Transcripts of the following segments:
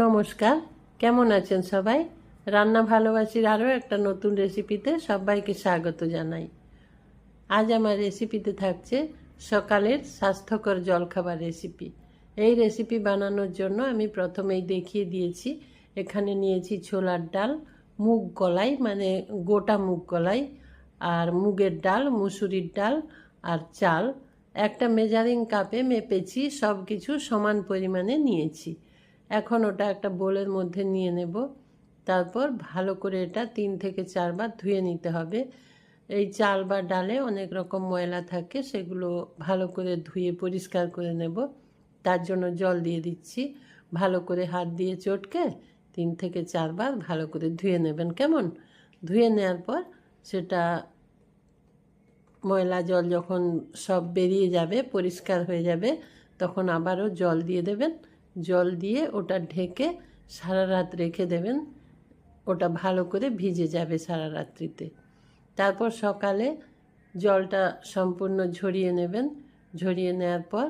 নমস্কার, কেমন আছেন সবাই? রান্না ভালোবাসির আরও একটা নতুন রেসিপিতে সবাইকে স্বাগত জানাই। আজ আমার রেসিপিতে থাকছে সকালের স্বাস্থ্যকর জলখাবার রেসিপি। এই রেসিপি বানানোর জন্য আমি প্রথমেই দেখিয়ে দিয়েছি, এখানে নিয়েছি ছোলার ডাল, মুগ কলাই মানে গোটা মুগ কলাই, আর মুগের ডাল, মুসুরির ডাল, আর চাল। একটা মেজারিং কাপে মেপেছি সব কিছু সমান পরিমাণে নিয়েছি। এখন ওটা একটা বোলের মধ্যে নিয়ে নেব। তারপর ভালো করে এটা তিন থেকে চারবার ধুয়ে নিতে হবে। এই চাল বা ডালে অনেক রকম ময়লা থাকে, সেগুলো ভালো করে ধুয়ে পরিষ্কার করে নেব। তার জন্য জল দিয়ে দিচ্ছি। ভালো করে হাত দিয়ে চটকে তিন থেকে চারবার ভালো করে ধুয়ে নেবেন। কেমন? ধুয়ে নেওয়ার পর সেটা ময়লা জল যখন সব বেরিয়ে যাবে, পরিষ্কার হয়ে যাবে, তখন আবারও জল দিয়ে দেবেন। জল দিয়ে ওটা ঢেকে সারা রাত রেখে দেবেন। ওটা ভালো করে ভিজে যাবে সারা রাত্রিতে। তারপর সকালে জলটা সম্পূর্ণ ঝরিয়ে নেবেন। ঝরিয়ে নেওয়ার পর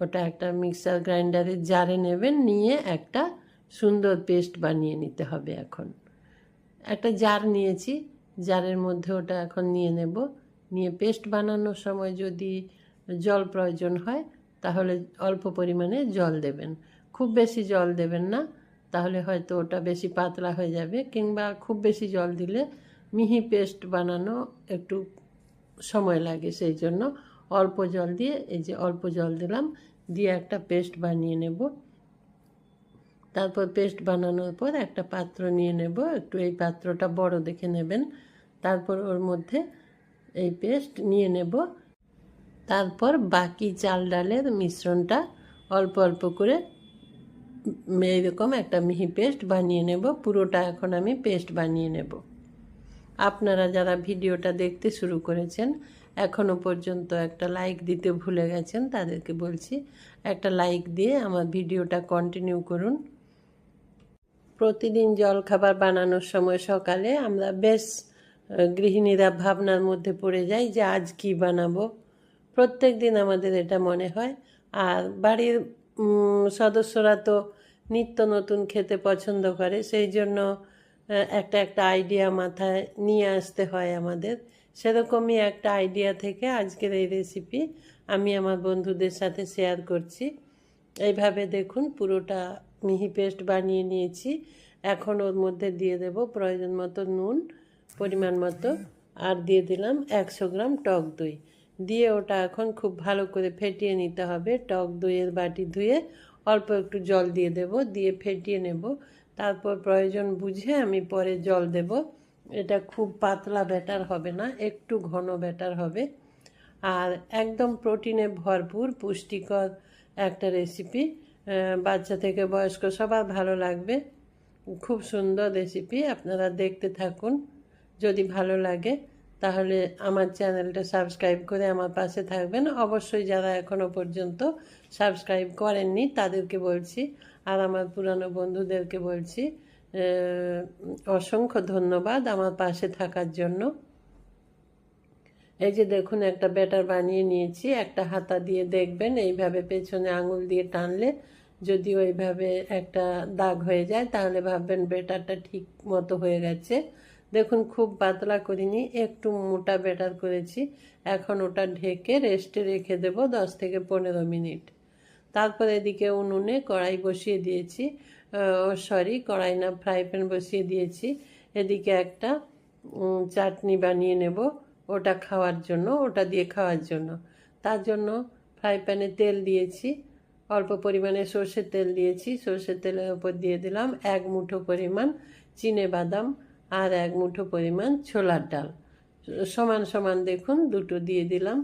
ওটা একটা মিক্সার গ্রাইন্ডারের জারে নেবেন, নিয়ে একটা সুন্দর পেস্ট বানিয়ে নিতে হবে এখন। একটা জার নিয়েছি, জারের মধ্যে ওটা এখন নিয়ে নেব। নিয়ে পেস্ট বানানোর সময় যদি জল প্রয়োজন হয় তাহলে অল্প পরিমাণে জল দেবেন। খুব বেশি জল দেবেন না, তাহলে হয়তো ওটা বেশি পাতলা হয়ে যাবে, কিংবা খুব বেশি জল দিলে মিহি পেস্ট বানানো একটু সময় লাগে সেই জন্য। অল্প জল দিয়ে, এই যে অল্প জল দিলাম, দিয়ে একটা পেস্ট বানিয়ে নেব। তারপর পেস্ট বানানোর পর একটা পাত্র নিয়ে নেব, একটু এই পাত্রটা বড় দেখে নেবেন। তারপর ওর মধ্যে এই পেস্ট নিয়ে নেব। তারপর বাকি চাল ডালের মিশ্রণটা অল্প অল্প করে এইরকম একটা মিহি পেস্ট বানিয়ে নেব। পুরোটা এখন আমি পেস্ট বানিয়ে নেব। আপনারা যারা ভিডিওটা দেখতে শুরু করেছেন এখনও পর্যন্ত একটা লাইক দিতে ভুলে গেছেন, তাদেরকে বলছি একটা লাইক দিয়ে আমার ভিডিওটা কন্টিনিউ করুন। প্রতিদিন জলখাবার বানানোর সময় সকালে আমরা বেশ গৃহিণীরা ভাবনার মধ্যে পড়ে যাই যে আজ কি বানাবো। প্রত্যেক দিন আমাদের এটা মনে হয়। আর বাড়ির সদস্যরা তো নিত্য নতুন খেতে পছন্দ করে, সেই জন্য একটা একটা আইডিয়া মাথায় নিয়ে আসতে হয় আমাদের। সেরকমই একটা আইডিয়া থেকে আজকের এই রেসিপি আমি আমার বন্ধুদের সাথে শেয়ার করছি। এইভাবে দেখুন, পুরোটা মিহি পেস্ট বানিয়ে নিয়েছি। এখন ওর মধ্যে দিয়ে দেব প্রয়োজন মতো নুন, পরিমাণ মতো, আর দিয়ে দিলাম একশো গ্রাম টক দই। দিয়ে ওটা এখন খুব ভালো করে ফেটিয়ে নিতে হবে। টক দইয়ের বাটি ধুয়ে অল্প একটু জল দিয়ে দেব, দিয়ে ফেটিয়ে নেব। তারপর প্রয়োজন বুঝে আমি পরে জল দেব। এটা খুব পাতলা ব্যাটার হবে না, একটু ঘন ব্যাটার হবে। আর একদম প্রোটিনে ভরপুর, পুষ্টিকর একটা রেসিপি। বাচ্চা থেকে বয়স্ক সবার ভালো লাগবে। খুব সুন্দর রেসিপি, আপনারা দেখতে থাকুন যদি ভালো লাগে। তাহলে আমার চ্যানেলটা সাবস্ক্রাইব করে আমার পাশে থাকবেন। অবশ্যই যারা এখনও পর্যন্ত সাবস্ক্রাইব করেননি, তাদেরকে বলছি আর আমার পুরানো বন্ধুদেরকে বলছি অসংখ্য ধন্যবাদ আমার পাশে থাকার জন্য। এই যে দেখুন, একটা ব্যাটার বানিয়ে নিয়েছি, একটা হাতা দিয়ে দেখবেন, এইভাবে পেছনে আঙুল দিয়ে টানলে যদি ওইভাবে একটা দাগ হয়ে যায়, তাহলে ভাববেন ব্যাটারটা ঠিক মতো হয়ে গেছে। দেখুন, খুব পাতলা করিনি, একটু মোটা ব্যাটার করেছি। এখন ওটা ঢেকে রেস্টে রেখে দেব দশ থেকে পনেরো মিনিট। তারপর এদিকে উনুনে কড়াই বসিয়ে দিয়েছি। সরি, কড়াই না, ফ্রাই প্যান বসিয়ে দিয়েছি। এদিকে একটা চাটনি বানিয়ে নেব ওটা খাওয়ার জন্য, ওটা দিয়ে খাওয়ার জন্য। তার জন্য ফ্রাই প্যানে তেল দিয়েছি, অল্প পরিমাণে সর্ষের তেল দিয়েছি। সর্ষের তেলের ওপর দিয়ে দিলাম এক মুঠো পরিমাণ চিনে বাদাম আর এক মুঠো পরিমাণ ছোলার ডাল। সমান সমান দেখুন, দুটো দিয়ে দিলাম।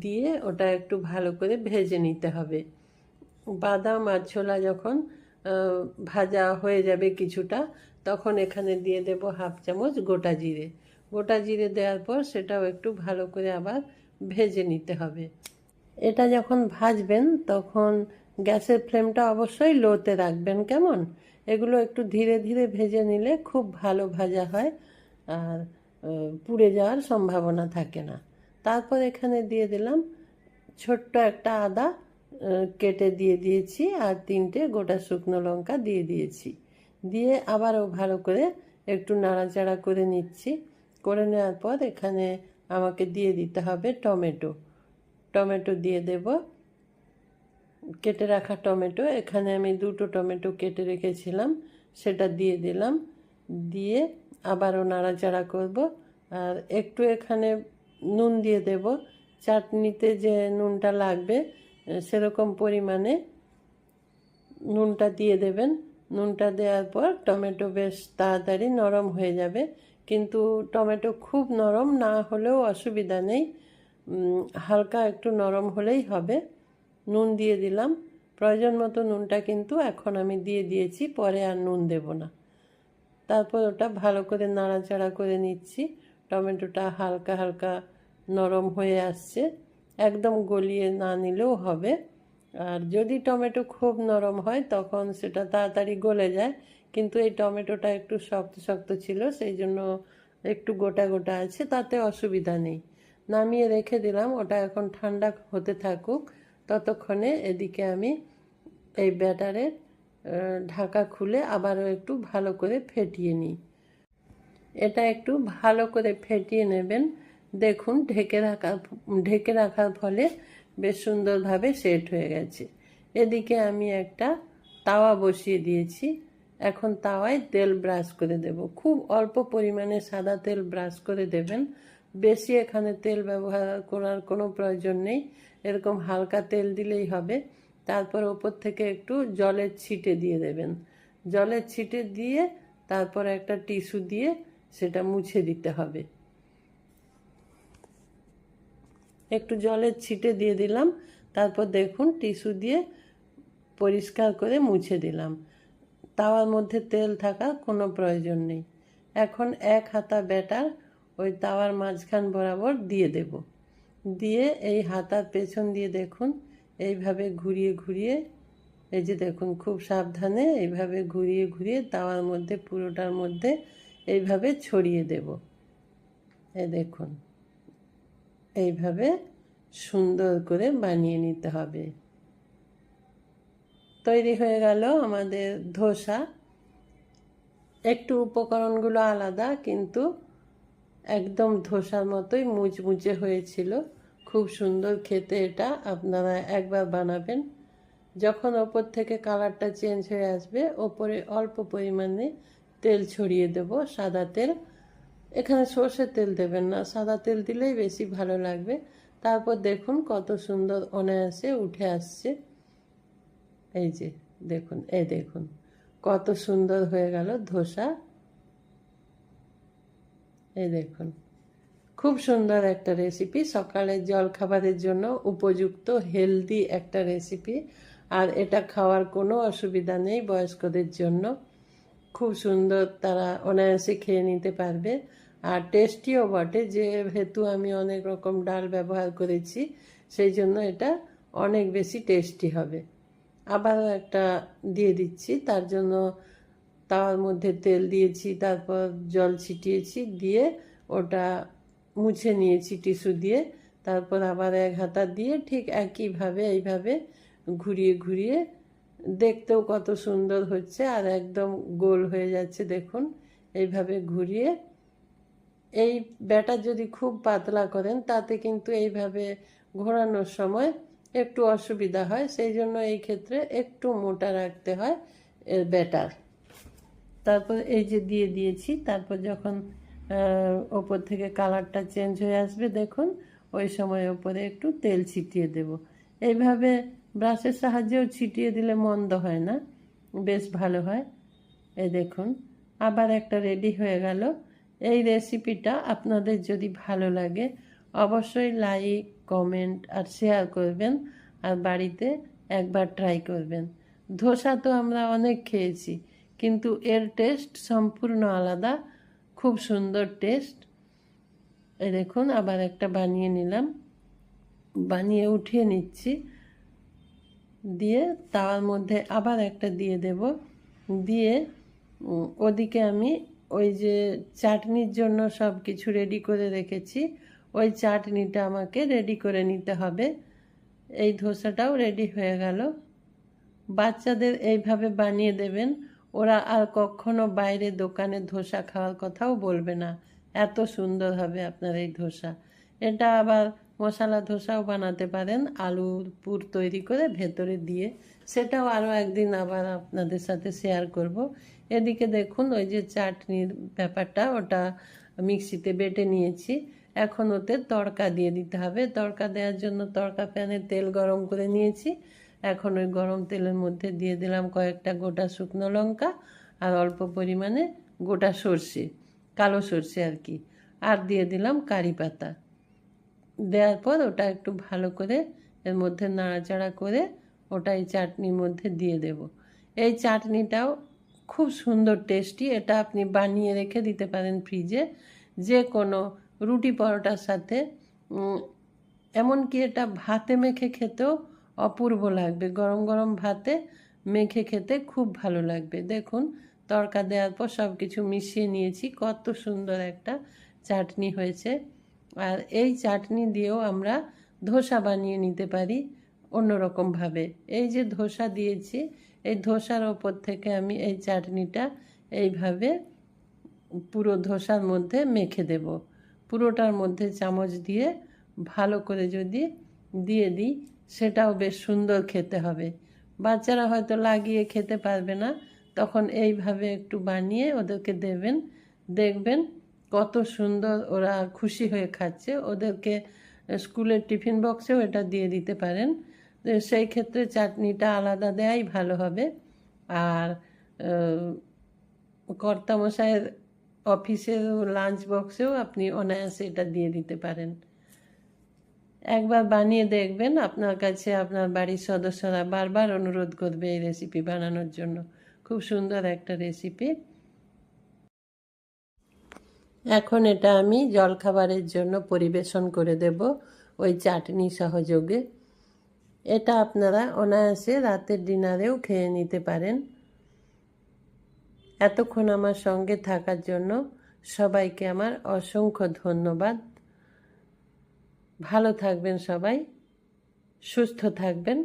দিয়ে ওটা একটু ভালো করে ভেজে নিতে হবে। বাদাম আর ছোলা যখন ভাজা হয়ে যাবে কিছুটা, তখন এখানে দিয়ে দেব হাফ চামচ গোটা জিরে। গোটা জিরে দেওয়ার পর সেটাও একটু ভালো করে আবার ভেজে নিতে হবে। এটা যখন ভাজবেন, তখন গ্যাসের ফ্লেমটা অবশ্যই লোতে রাখবেন, কেমন? এগুলো একটু ধীরে ধীরে ভেজে নিলে খুব ভালো ভাজা হয় আর পুড়ে যাওয়ার সম্ভাবনা থাকে না। তারপর এখানে দিয়ে দিলাম ছোট্ট একটা আদা কেটে দিয়ে দিয়েছি আর তিনটে গোটা শুকনো লঙ্কা দিয়ে দিয়েছি। দিয়ে আবারও ভালো করে একটু নাড়াচাড়া করে নিচ্ছি। করে নেওয়ার পর এখানে আমাকে দিয়ে দিতে হবে টমেটো। টমেটো দিয়ে দেব। কেটে রাখা টমেটো, এখানে আমি দুটো টমেটো কেটে রেখেছিলাম, সেটা দিয়ে দিলাম, দিয়ে আবারও নাড়াচাড়া করব, আর একটু এখানে নুন দিয়ে দেব, চাটনিতে যে নুনটা লাগবে, সেরকম পরিমাণে নুনটা দিয়ে দেবেন, নুনটা দেওয়ার পর টমেটো বেশ তাড়াতাড়ি নরম হয়ে যাবে, কিন্তু টমেটো খুব নরম না হলেও অসুবিধা নেই হালকা একটু নরম হলেই হবে। নুন দিয়ে দিলাম। প্রয়োজন মতো নুনটা কিন্তু এখন আমি দিয়ে দিয়েছি, পরে আর নুন দেব না। তারপর ওটা ভালো করে নাড়াচাড়া করে নিচ্ছি। টমেটোটা হালকা হালকা নরম হয়ে আসছে। একদম গলিয়ে না নিলেও হবে। আর যদি টমেটো খুব নরম হয়, তখন সেটা তাড়াতাড়ি গলে যায়। কিন্তু এই টমেটোটা একটু শক্ত শক্ত ছিল, সেই জন্য একটু গোটা গোটা আছে, তাতে অসুবিধা নেই। নামিয়ে রেখে দিলাম, ওটা এখন ঠান্ডা হতে থাকুক। ততক্ষণে এদিকে আমি এই ব্যাটারের ঢাকা খুলে আবারও একটু ভালো করে ফেটিয়ে নিই। এটা একটু ভালো করে ফেটিয়ে নেবেন। দেখুন, ঢেকে রাখা, ঢেকে রাখার ফলে বেশ সুন্দরভাবে সেট হয়ে গেছে। এদিকে আমি একটা তাওয়া বসিয়ে দিয়েছি। এখন তাওয়ায় তেল ব্রাশ করে দেব। খুব অল্প পরিমাণে সাদা তেল ব্রাশ করে দেবেন। বেশি এখানে তেল ব্যবহার করার কোনো প্রয়োজন নেই। এরকম হালকা তেল দিলেই হবে। তারপর ওপর থেকে একটু জলের ছিটে দিয়ে দেবেন। জলের ছিটে দিয়ে তারপর একটা টিস্যু দিয়ে সেটা মুছে দিতে হবে। একটু জলের ছিটে দিয়ে দিলাম। তারপর দেখুন টিস্যু দিয়ে পরিষ্কার করে মুছে দিলাম। তাওয়ার মধ্যে তেল থাকার কোনো প্রয়োজন নেই। এখন এক হাতা ব্যাটার ওই তাওয়ার মাঝখান বরাবর দিয়ে দেব। দিয়ে এই হাতার পেছন দিয়ে দেখুন, এইভাবে ঘুরিয়ে ঘুরিয়ে, এই যে দেখুন খুব সাবধানে এইভাবে ঘুরিয়ে ঘুরিয়ে তাওয়ার মধ্যে, পুরোটার মধ্যে এইভাবে ছড়িয়ে দেব। এই দেখুন, এইভাবে সুন্দর করে বানিয়ে নিতে হবে। তৈরি হয়ে গেল আমাদের ধোসা। একটু উপকরণগুলো আলাদা, কিন্তু একদম ধোসার মতোই মুচমুচে হয়েছিল। খুব সুন্দর খেতে এটা। আপনারা একবার বানাবেন। যখন ওপর থেকে কালারটা চেঞ্জ হয়ে আসবে, ওপরে অল্প পরিমাণে তেল ছড়িয়ে দেব, সাদা তেল। এখানে সর্ষের তেল দেবেন না, সাদা তেল দিলেই বেশি ভালো লাগবে। তারপর দেখুন কত সুন্দর অনায়াসে উঠে আসছে। এই যে, দেখুন, এই দেখুন, কত সুন্দর হয়ে গেল ধোসা। এই দেখুন। খুব সুন্দর একটা রেসিপি সকালের জল খাবারের জন্য উপযুক্ত হেলদি একটা রেসিপি আর এটা খাওয়ার কোনো অসুবিধা নেই বয়স্কদের জন্য। খুব সুন্দর তারা অনায়াসে খেয়ে নিতে পারবে। আর টেস্টিও বটে। যেহেতু আমি অনেক রকম ডাল ব্যবহার করেছি, সেই জন্য এটা অনেক বেশি টেস্টি হবে। আবারও একটা দিয়ে দিচ্ছি। তার জন্য তাওয়ার মধ্যে তেল দিয়েছি, তারপর জল ছিটিয়েছি, দিয়ে ওটা মুছে নিয়েছি টিস্যু দিয়ে। তারপর আবার এক হাতা দিয়ে ঠিক একইভাবে, এইভাবে ঘুরিয়ে ঘুরিয়ে দেখতেও কত সুন্দর হচ্ছে আর একদম গোল হয়ে যাচ্ছে, দেখুন। এইভাবে ঘুরিয়ে এই ব্যাটার যদি খুব পাতলা করেন, তাতে কিন্তু এইভাবে ঘোরানোর সময় একটু অসুবিধা হয়। সেই জন্য এই ক্ষেত্রে একটু মোটা রাখতে হয় এর ব্যাটার। তারপর এই যে দিয়ে দিয়েছি, তারপর যখন ওপর থেকে কালারটা চেঞ্জ হয়ে আসবে, দেখুন, ওই সময় ওপরে একটু তেল ছিটিয়ে দেব। এইভাবে ব্রাশের সাহায্যেও ছিটিয়ে দিলে মন্দ হয় না, বেশ ভালো হয়। এই দেখুন, আবার একটা রেডি হয়ে গেল। এই রেসিপিটা আপনাদের যদি ভালো লাগে, অবশ্যই লাইক, কমেন্ট আর শেয়ার করবেন আর বাড়িতে একবার ট্রাই করবেন। ধোসা তো আমরা অনেক খেয়েছি। কিন্তু এর টেস্ট সম্পূর্ণ আলাদা। খুব সুন্দর টেস্ট। এই দেখুন, আবার একটা বানিয়ে নিলাম। বানিয়ে উঠিয়ে নিচ্ছি। দিয়ে তাওয়ার মধ্যে আবার একটা দিয়ে দেব। দিয়ে ওদিকে আমি ওই যে চাটনির জন্য সব কিছু রেডি করে রেখেছি। ওই চাটনিটা আমাকে রেডি করে নিতে হবে। এই ধোসাটাও রেডি হয়ে গেল। বাচ্চাদের এইভাবে বানিয়ে দেবেন। ওরা আর কখনো বাইরে দোকানে ধোসা খাওয়ার কথাও বলবে না। এত সুন্দর হবে আপনার এই ধোসা। এটা আবার মশলা ধোসাও বানাতে পারেন, আলুর পুর তৈরি করে ভেতরে দিয়ে। সেটাও আরও একদিন আবার আপনাদের সাথে শেয়ার করব। এদিকে দেখুন, ওই যে চাটনির ব্যাপারটা, ওটা মিক্সিতে বেটে নিয়েছি। এখন ওতে তড়কা দিয়ে দিতে হবে। তড়কা দেওয়ার জন্য তড়কা প্যানে তেল গরম করে নিয়েছি। এখন ওই গরম তেলের মধ্যে দিয়ে দিলাম কয়েকটা গোটা শুকনো লঙ্কা আর অল্প পরিমাণে গোটা সর্ষে, কালো সর্ষে আর কি। আর দিয়ে দিলাম কারি পাতা। দেওয়ার পর ওটা একটু ভালো করে এর মধ্যে নাড়াচাড়া করে ওটা এই চাটনির মধ্যে দিয়ে দেব। এই চাটনিটাও খুব সুন্দর টেস্টি, এটা আপনি বানিয়ে রেখে দিতে পারেন ফ্রিজে। যে কোনো রুটি পরোটার সাথে এমনকি এটা ভাতে মেখে খেতেও অপূর্ব লাগবে। গরম গরম ভাতে মেখে খেতে খুব ভালো লাগবে। দেখুন তড়কা দেওয়ার পর সব কিছু মিশিয়ে নিয়েছি। কত সুন্দর একটা চাটনি হয়েছে। আর এই চাটনি দিয়েও আমরা ধোসা বানিয়ে নিতে পারি অন্যরকমভাবে। এই যে ধোসা দিয়েছি, এই ধোসার ওপর থেকে আমি এই চাটনিটা এইভাবে পুরো ধোসার মধ্যে মেখে দেব। পুরোটার মধ্যে চামচ দিয়ে ভালো করে যদি দিয়ে দিই সেটাও বেশ সুন্দর খেতে হবে। বাচ্চারা হয়তো লাগিয়ে খেতে পারবে না। তখন এইভাবে একটু বানিয়ে ওদেরকে দেবেন। দেখবেন কত সুন্দর ওরা খুশি হয়ে খাচ্ছে। ওদেরকে স্কুলের টিফিন বক্সেও এটা দিয়ে দিতে পারেন। সেই ক্ষেত্রে চাটনিটা আলাদা দেয়াই ভালো হবে। আর আহ, কর্তামশাইয়ের অফিসের লাঞ্চ বক্সেও আপনি অনায়াসে এটা দিয়ে দিতে পারেন। একবার বানিয়ে দেখবেন আপনার কাছে আপনার বাড়ির সদস্যরা বারবার অনুরোধ করবে এই রেসিপি বানানোর জন্য। খুব সুন্দর একটা রেসিপি এখন এটা আমি জলখাবারের জন্য পরিবেশন করে দেব ওই চাটনি সহযোগে। এটা আপনারা অনায়াসে রাতের ডিনারেও খেয়ে নিতে পারেন। এতক্ষণ আমার সঙ্গে থাকার জন্য সবাইকে আমার অসংখ্য ধন্যবাদ। ভালো থাকবেন সবাই সুস্থ থাকবেন।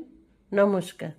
নমস্কার।